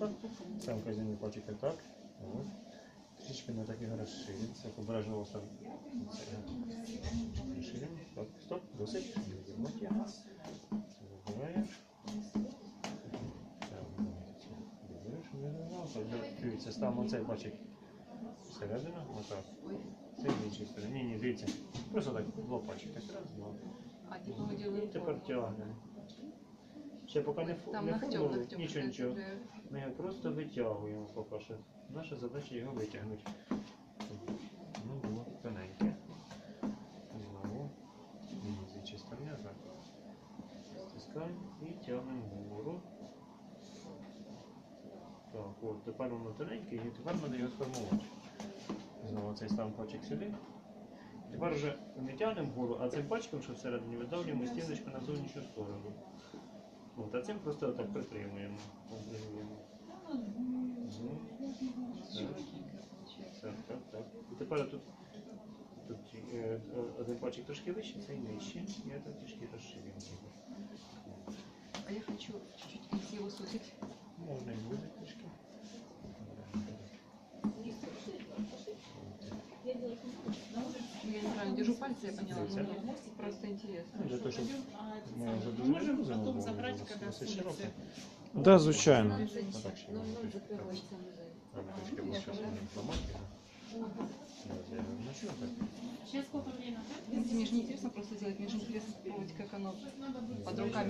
отак. Сам казінний пальчик так. От. Трішки на таких розшириться. Обережно ось так. Це. Так, стоп, досить. Так, вирізав. Так, Дивіться, ставимо цей пальчик всередину. Отак. Це в іншій стороні. Ні, ні, дивіться. Просто так, два пальчики. Раз, два. А тепер тягнемо. Ще поки не, Там не ногтем, формули, ногтем. нічого, нічого. Ми його просто витягуємо поки що. Наша задача його витягнути. Ну, було тоненьке. Знову. Стороня, так. Стискаємо і тягнемо вгору. Так, от, тепер воно тоненьке і тепер треба його сформувати. Знову цей пальчик сюди. Тепер вже не тягнемо вгору, а цим пальчиком, що всередині видавлюємо стіночку на зовнішню сторону. А цим просто так притримуємо. Так, так, так. І тепер тут, тут е, е, один пальчик трошки вище, цей нижче. Я так трішки розширюємо. А я хочу чуть-чуть его сузить. Можна і буде трішки. Я неправильно держу пальцы, я поняла. Дивіться. но мне просто интересно. Ну, Для того, щоб ми вже дуже Можем не будемо, потом бо забрать, воно когда досить широке. сунется. Да, звичайно. Ну, так, ще можна трішки так. Треба трішки ближче зламати. Зараз я його вмочу, так. Сейчас сколько время? Мне же не интересно просто делать, мне же интересно попробовать, как оно под руками